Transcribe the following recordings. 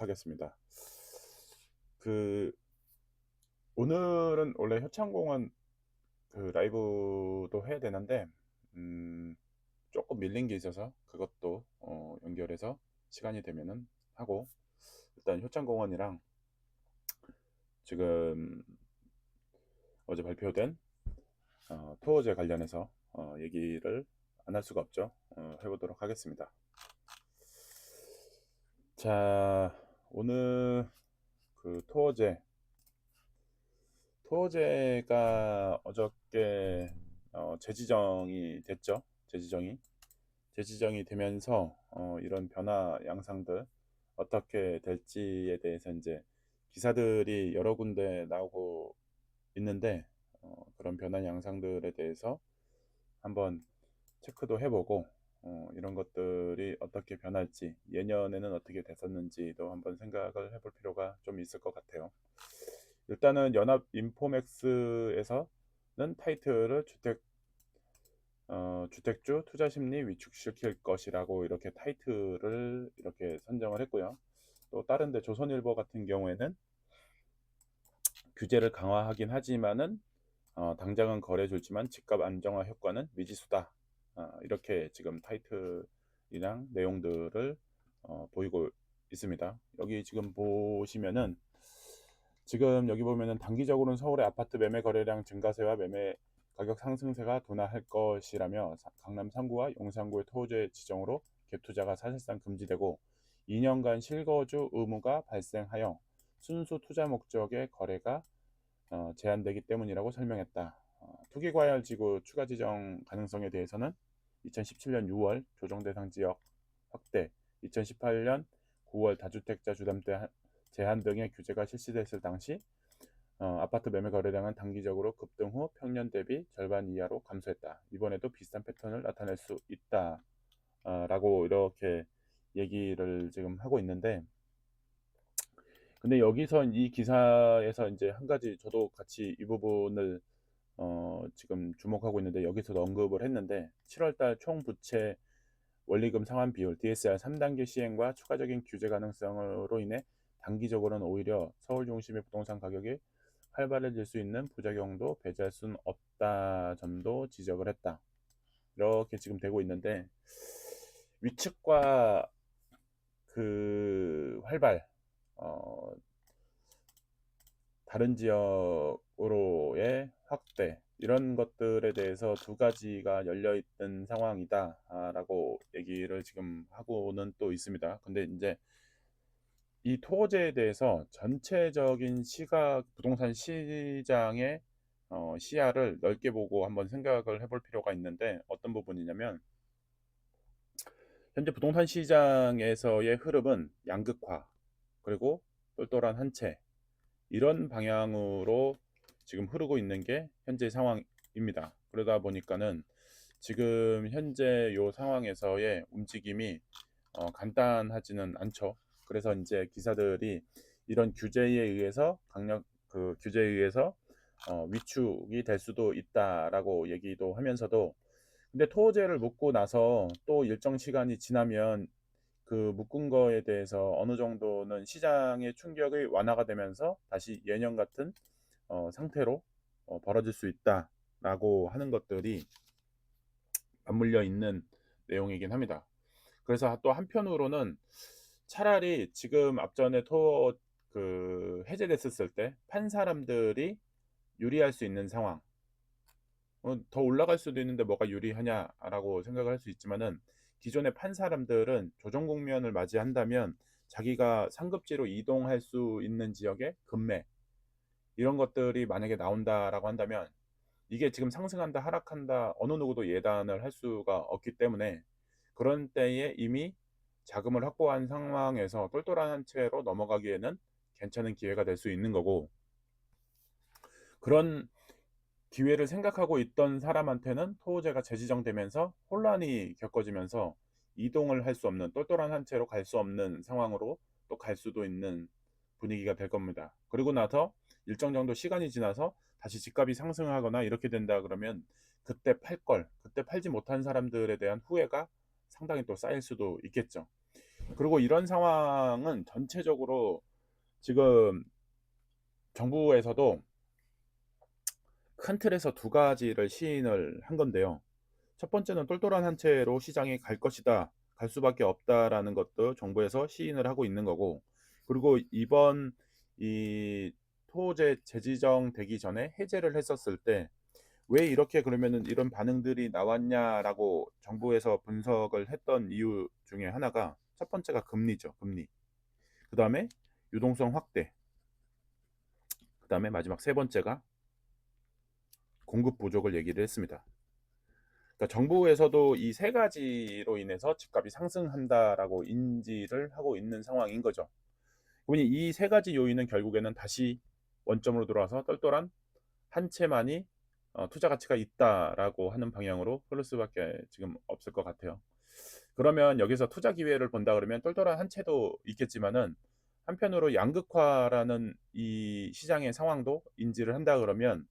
하겠습니다. 그 오늘은 원래 효창공원 그 라이브도 해야 되는데 음, 조금 밀린 게 있어서 그것도 어, 연결해서 시간이 되면은 하고 일단 효창공원이랑 지금 어제 발표된 어, 토어제 관련해서 어, 얘기를 안 할 수가 없죠. 어, 해보도록 하겠습니다. 자, 오늘 그 토어제 토어제가 어저께 어, 재지정이 됐죠. 재지정이 재지정이 되면서 어, 이런 변화 양상들 어떻게 될지에 대해서 이제 기사들이 여러 군데 나오고 있는데 어, 그런 변화 양상들에 대해서 한번 체크도 해보고 어, 이런 것들이 어떻게 변할지 예년에는 어떻게 됐었는지도 한번 생각을 해볼 필요가 좀 있을 것 같아요. 일단은 연합 인포맥스에서는 타이틀을 주택 어, 주택주 투자 심리 위축시킬 것이라고 이렇게 타이틀을 이렇게 선정을 했고요. 또 다른데 조선일보 같은 경우에는 규제를 강화하긴 하지만은 어, 당장은 거래 줄지만 집값 안정화 효과는 미지수다. 어, 이렇게 지금 타이틀 이랑 내용들을 어, 보이고 있습니다. 여기 지금 보시면은 지금 여기 보면은 단기적으로는 서울의 아파트 매매 거래량 증가세와 매매 가격 상승세가 둔화할 것이라며 강남 3구와 용산구의 토지 지정으로 갭 투자가 사실상 금지되고 2년간 실거주 의무가 발생하여 순수 투자 목적의 거래가 어, 제한되기 때문이라고 설명했다. 어, 투기과열지구 추가 지정 가능성에 대해서는 2017년 6월 조정 대상 지역 확대, 2018년 9월 다주택자 주담대 제한 등의 규제가 실시됐을 당시 어, 아파트 매매 거래량은 단기적으로 급등 후 평년 대비 절반 이하로 감소했다. 이번에도 비슷한 패턴을 나타낼 수 있다. 어, 라고 이렇게 얘기를 지금 하고 있는데 근데 여기서 이 기사에서 이제 한 가지 저도 같이 이 부분을 어, 지금 주목하고 있는데 여기서도 언급을 했는데 7월달 총 부채 원리금 상환 비율 DSR 3단계 시행과 추가적인 규제 가능성으로 인해 단기적으로는 오히려 서울 중심의 부동산 가격이 활발해질 수 있는 부작용도 배제할 수는 없다 점도 지적을 했다. 이렇게 지금 되고 있는데 위측과 그 활발 어, 다른 지역으로의 확대 이런 것들에 대해서 두 가지가 열려 있는 상황이다라고 얘기를 지금 하고는 또 있습니다. 근데 이제 이 토지에 대해서 전체적인 시각 부동산 시장의 어, 시야를 넓게 보고 한번 생각을 해볼 필요가 있는데 어떤 부분이냐면 현재 부동산 시장에서의 흐름은 양극화 그리고 똘똘한 한채 이런 방향으로 지금 흐르고 있는 게 현재 상황입니다. 그러다 보니까는 지금 현재 이 상황에서의 움직임이 어, 간단하지는 않죠. 그래서 이제 기사들이 이런 규제에 의해서 강력 그 규제에 의해서 어, 위축이 될 수도 있다라고 얘기도 하면서도 근데 토호제를 묶고 나서 또 일정 시간이 지나면 그 묶은 거에 대해서 어느 정도는 시장의 충격이 완화가 되면서 다시 예년 같은 어, 상태로 어, 벌어질 수 있다라고 하는 것들이 맞물려 있는 내용이긴 합니다. 그래서 또 한편으로는 차라리 지금 앞전에 토그 해제됐었을 때 판 사람들이 유리할 수 있는 상황 어, 더 올라갈 수도 있는데 뭐가 유리하냐라고 생각을 할 수 있지만은 기존에 판 사람들은 조정 국면을 맞이한다면 자기가 상급지로 이동할 수 있는 지역의 급매. 이런 것들이 만약에 나온다라고 한다면 이게 지금 상승한다 하락한다 어느 누구도 예단을 할 수가 없기 때문에 그런 때에 이미 자금을 확보한 상황에서 똘똘한 채로 넘어가기에는 괜찮은 기회가 될 수 있는 거고 그런 기회를 생각하고 있던 사람한테는 토호제가 재지정되면서 혼란이 겪어지면서 이동을 할 수 없는 똘똘한 한 채로 갈 수 없는 상황으로 또 갈 수도 있는 분위기가 될 겁니다. 그리고 나서 일정 정도 시간이 지나서 다시 집값이 상승하거나 이렇게 된다 그러면 그때 팔 걸, 그때 팔지 못한 사람들에 대한 후회가 상당히 또 쌓일 수도 있겠죠. 그리고 이런 상황은 전체적으로 지금 정부에서도 큰 틀에서 두 가지를 시인을 한 건데요. 첫 번째는 똘똘한 한 채로 시장이 갈 것이다. 갈 수밖에 없다라는 것도 정부에서 시인을 하고 있는 거고 그리고 이번 이 토제 재지정 되기 전에 해제를 했었을 때 왜 이렇게 그러면은 이런 반응들이 나왔냐라고 정부에서 분석을 했던 이유 중에 하나가 첫 번째가 금리죠. 금리. 그다음에 유동성 확대. 그다음에 마지막 세 번째가 공급 부족을 얘기를 했습니다. 그러니까 정부에서도 이 세 가지로 인해서 집값이 상승한다라고 인지를 하고 있는 상황인 거죠. 보니 이 세 가지 요인은 결국에는 다시 원점으로 돌아와서 똘똘한 한 채만이 어, 투자 가치가 있다라고 하는 방향으로 흐를 수밖에 지금 없을 것 같아요. 그러면 여기서 투자 기회를 본다 그러면 똘똘한 한 채도 있겠지만은 한편으로 양극화라는 이 시장의 상황도 인지를 한다 그러면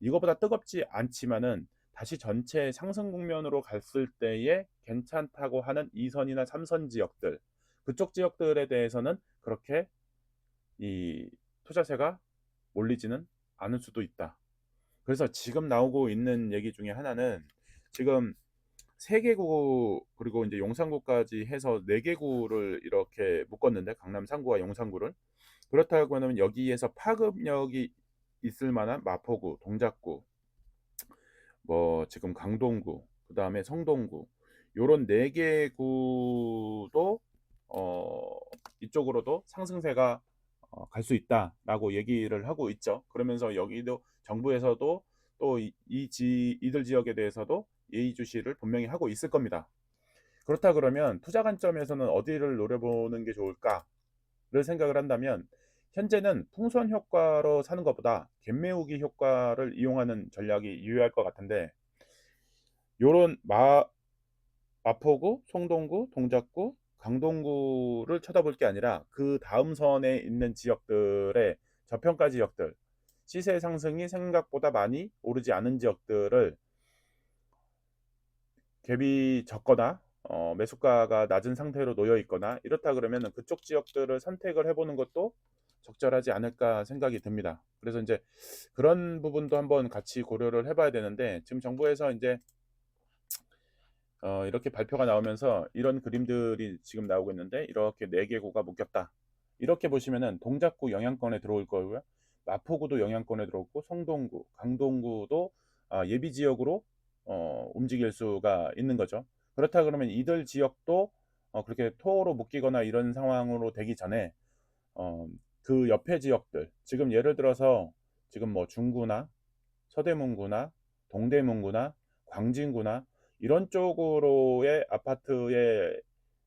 이거보다 뜨겁지 않지만은 다시 전체 상승 국면으로 갔을 때에 괜찮다고 하는 2선이나 3선 지역들 그쪽 지역들에 대해서는 그렇게 이 투자세가 몰리지는 않을 수도 있다. 그래서 지금 나오고 있는 얘기 중에 하나는 지금 세 개구 그리고 이제 용산구까지 해서 네 개구를 이렇게 묶었는데 강남 상구와 용산구를 그렇다고 하면 여기에서 파급력이 있을 만한 마포구, 동작구, 뭐 지금 강동구, 그 다음에 성동구 요런 네 개 구도 어 이쪽으로도 상승세가 어, 갈 수 있다라고 얘기를 하고 있죠. 그러면서 여기도 정부에서도 또이지 이들 지역에 대해서도 예의주시를 분명히 하고 있을 겁니다. 그렇다 그러면 투자 관점에서는 어디를 노려보는 게 좋을까를 생각을 한다면 현재는 풍선 효과로 사는 것보다 갭매우기 효과를 이용하는 전략이 유효할 것 같은데 요런 마 마포구, 송동구, 동작구, 강동구를 쳐다볼 게 아니라 그 다음 선에 있는 지역들의 저평가 지역들 시세 상승이 생각보다 많이 오르지 않은 지역들을 갭이 적거나 어, 매수가가 낮은 상태로 놓여 있거나 이렇다 그러면 그쪽 지역들을 선택을 해보는 것도 적절하지 않을까 생각이 듭니다. 그래서 이제 그런 부분도 한번 같이 고려를 해봐야 되는데 지금 정부에서 이제 어, 이렇게 발표가 나오면서 이런 그림들이 지금 나오고 있는데 이렇게 네 개 구가 묶였다. 이렇게 보시면은 동작구 영향권에 들어올 거고요. 마포구도 영향권에 들어오고 성동구, 강동구도 아, 예비 지역으로 어, 움직일 수가 있는 거죠. 그렇다 그러면 이들 지역도 어, 그렇게 토로 묶이거나 이런 상황으로 되기 전에 어, 그 옆에 지역들 지금 예를 들어서 지금 뭐 중구나 서대문구나 동대문구나 광진구나 이런 쪽으로의 아파트의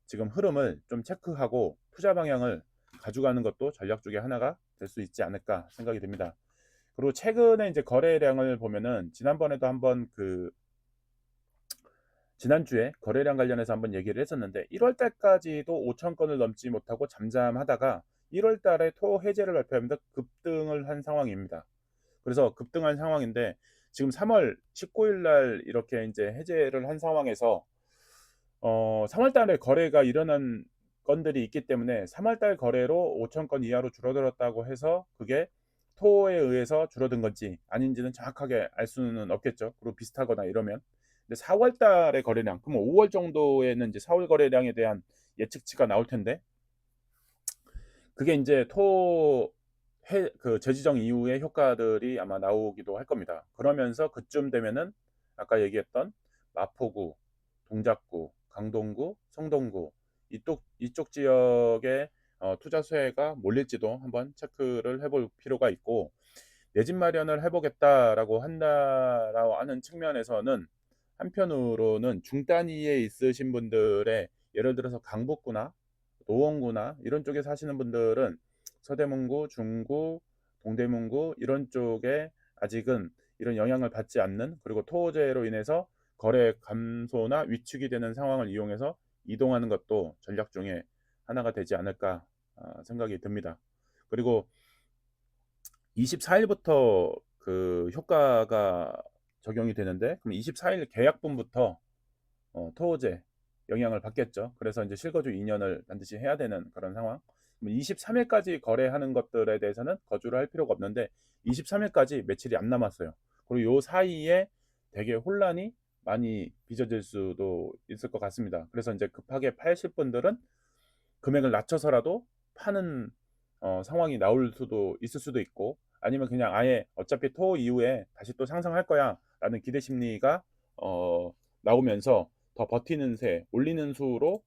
지금 흐름을 좀 체크하고 투자 방향을 가져가는 것도 전략 중에 하나가 될 수 있지 않을까 생각이 듭니다. 그리고 최근에 이제 거래량을 보면은 지난번에도 한번 그 지난주에 거래량 관련해서 한번 얘기를 했었는데 1월 달까지도 5천 건을 넘지 못하고 잠잠하다가 1월 달에 토 해제를 발표하면서 급등을 한 상황입니다. 그래서 급등한 상황인데 지금 3월 19일 날 이렇게 이제 해제를 한 상황에서 어 3월 달에 거래가 일어난 건들이 있기 때문에 3월 달 거래로 5천 건 이하로 줄어들었다고 해서 그게 토에 의해서 줄어든 건지 아닌지는 정확하게 알 수는 없겠죠. 그리고 비슷하거나 이러면. 근데 4월 달의 거래량, 그럼 5월 정도에는 이제 4월 거래량에 대한 예측치가 나올 텐데 그게 이제 토 해, 그 재지정 이후의 효과들이 아마 나오기도 할 겁니다. 그러면서 그쯤 되면은 아까 얘기했던 마포구, 동작구, 강동구, 성동구 이쪽 이쪽 지역에 어, 투자 수혜가 몰릴지도 한번 체크를 해볼 필요가 있고 내 집 마련을 해보겠다라고 한다라고 하는 측면에서는 한편으로는 중단위에 있으신 분들의 예를 들어서 강북구나 노원구나 이런 쪽에 사시는 분들은 서대문구, 중구, 동대문구 이런 쪽에 아직은 이런 영향을 받지 않는 그리고 토호제로 인해서 거래 감소나 위축이 되는 상황을 이용해서 이동하는 것도 전략 중에 하나가 되지 않을까 아, 생각이 듭니다. 그리고 24일부터 그 효과가 적용이 되는데 그럼 24일 계약분부터 어, 토호제 영향을 받겠죠. 그래서 이제 실거주 2년을 반드시 해야 되는 그런 상황. 23일까지 거래하는 것들에 대해서는 거주를 할 필요가 없는데 23일까지 며칠이 안 남았어요. 그리고 요 사이에 되게 혼란이 많이 빚어질 수도 있을 것 같습니다. 그래서 이제 급하게 파실 분들은 금액을 낮춰서라도 파는 어, 상황이 나올 수도 있을 수도 있고 아니면 그냥 아예 어차피 토 이후에 다시 또 상승할 거야 라는 기대 심리가 어, 나오면서 더 버티는 세, 올리는 수로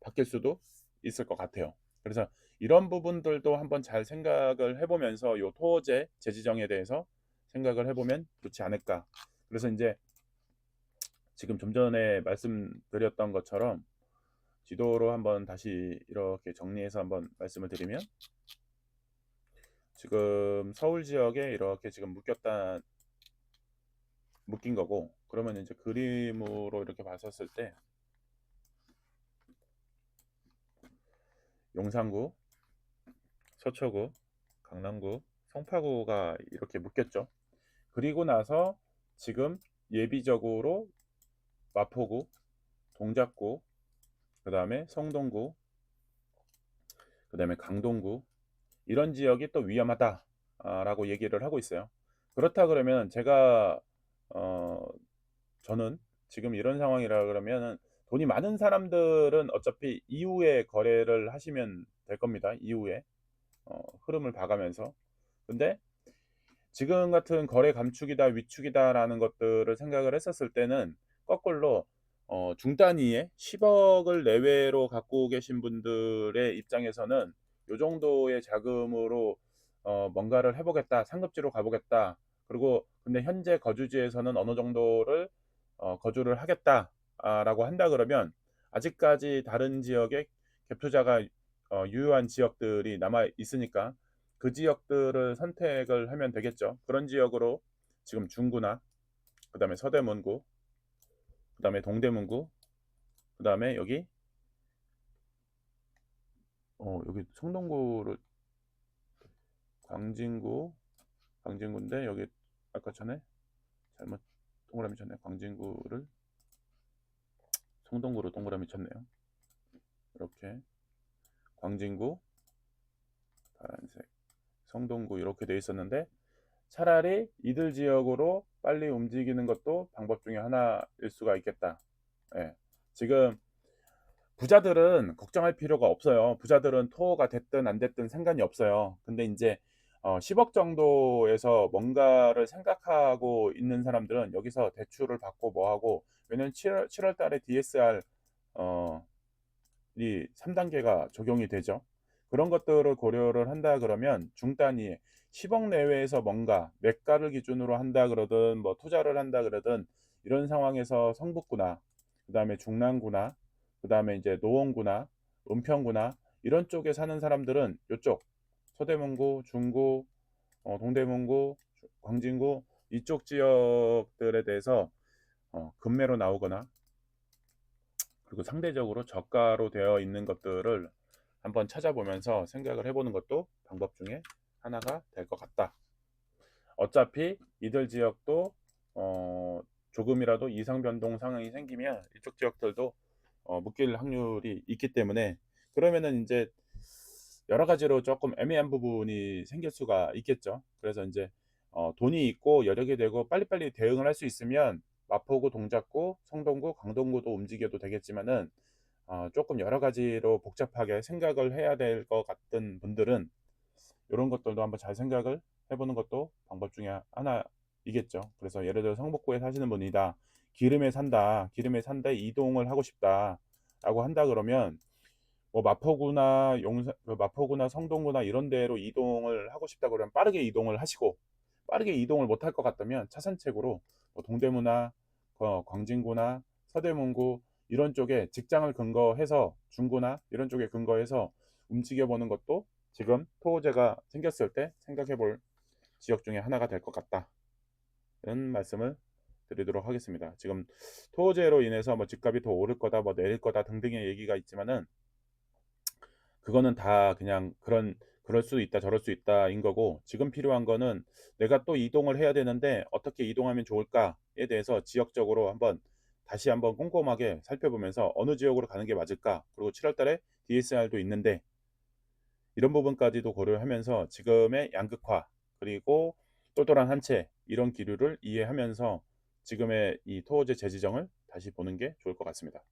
바뀔 수도 있을 것 같아요. 그래서 이런 부분들도 한번 잘 생각을 해보면서 요 토제 재지정에 대해서 생각을 해보면 좋지 않을까. 그래서 이제 지금 좀 전에 말씀드렸던 것처럼 지도로 한번 다시 이렇게 정리해서 한번 말씀을 드리면 지금 서울 지역에 이렇게 지금 묶였다 묶인 거고 그러면 이제 그림으로 이렇게 봤었을 때 용산구, 서초구, 강남구, 송파구가 이렇게 묶였죠. 그리고 나서 지금 예비적으로 마포구, 동작구, 그 다음에 성동구, 그 다음에 강동구 이런 지역이 또 위험하다라고 얘기를 하고 있어요. 그렇다 그러면 제가 어 저는 지금 이런 상황이라 그러면은 돈이 많은 사람들은 어차피 이후에 거래를 하시면 될 겁니다. 이후에 어, 흐름을 봐가면서 근데 지금 같은 거래 감축이다 위축이다라는 것들을 생각을 했었을 때는 거꾸로 어, 중단위에 10억을 내외로 갖고 계신 분들의 입장에서는 요 정도의 자금으로 어, 뭔가를 해보겠다 상급지로 가보겠다 그리고 근데 현재 거주지에서는 어느 정도를 어, 거주를 하겠다라고 한다 그러면 아직까지 다른 지역에 갭투자가 어, 유효한 지역들이 남아 있으니까 그 지역들을 선택을 하면 되겠죠. 그런 지역으로 지금 중구나 그 다음에 서대문구 그 다음에 동대문구 그 다음에 여기 어 여기 성동구를 광진구 광진구인데 여기 아까 전에 잘못 동그라미 쳤네 광진구를 성동구로 동그라미 쳤네요 이렇게 광진구 파란색 성동구 이렇게 돼 있었는데 차라리 이들 지역으로 빨리 움직이는 것도 방법 중에 하나일 수가 있겠다. 예. 지금 부자들은 걱정할 필요가 없어요. 부자들은 토가 됐든 안 됐든 상관이 없어요. 근데 이제 어, 10억 정도에서 뭔가를 생각하고 있는 사람들은 여기서 대출을 받고 뭐 하고 왜냐면 7월, 7월 달에 DSR 어, 이 3단계가 적용이 되죠. 그런 것들을 고려를 한다 그러면 중단위에 10억 내외에서 뭔가 매가를 기준으로 한다 그러든 뭐 투자를 한다 그러든 이런 상황에서 성북구나 그 다음에 중랑구나 그 다음에 이제 노원구나 은평구나 이런 쪽에 사는 사람들은 이쪽 서대문구 중구 어, 동대문구 광진구 이쪽 지역들에 대해서 어, 급매로 나오거나 그리고 상대적으로 저가로 되어 있는 것들을 한번 찾아보면서 생각을 해보는 것도 방법 중에 하나가 될 것 같다. 어차피 이들 지역도 어, 조금이라도 이상 변동 상황이 생기면 이쪽 지역들도 어, 묶일 확률이 있기 때문에 그러면은 이제 여러 가지로 조금 애매한 부분이 생길 수가 있겠죠. 그래서 이제 어, 돈이 있고 여력이 되고 빨리빨리 대응을 할 수 있으면 마포구, 동작구, 성동구, 강동구도 움직여도 되겠지만은 어, 조금 여러 가지로 복잡하게 생각을 해야 될 것 같은 분들은 이런 것들도 한번 잘 생각을 해보는 것도 방법 중에 하나이겠죠. 그래서 예를 들어 성북구에 사시는 분이다. 기름에 산다. 기름에 산다. 이동을 하고 싶다. 라고 한다 그러면 뭐 마포구나 용산, 그 마포구나 성동구나 이런 데로 이동을 하고 싶다 그러면 빠르게 이동을 하시고 빠르게 이동을 못할 것 같다면 차선책으로 뭐 동대문나 어, 광진구나 서대문구 이런 쪽에 직장을 근거해서 중구나 이런 쪽에 근거해서 움직여 보는 것도 지금 토호제가 생겼을 때 생각해 볼 지역 중에 하나가 될 것 같다. 이런 말씀을 드리도록 하겠습니다. 지금 토호제로 인해서 뭐 집값이 더 오를 거다, 뭐 내릴 거다 등등의 얘기가 있지만은 그거는 다 그냥 그런 그럴 수 있다, 저럴 수 있다인 거고 지금 필요한 거는 내가 또 이동을 해야 되는데 어떻게 이동하면 좋을까에 대해서 지역적으로 한번 다시 한번 꼼꼼하게 살펴보면서 어느 지역으로 가는 게 맞을까? 그리고 7월 달에 DSR도 있는데 이런 부분까지도 고려하면서 지금의 양극화 그리고 똘똘한 한채 이런 기류를 이해하면서 지금의 이 토호제 재지정을 다시 보는 게 좋을 것 같습니다.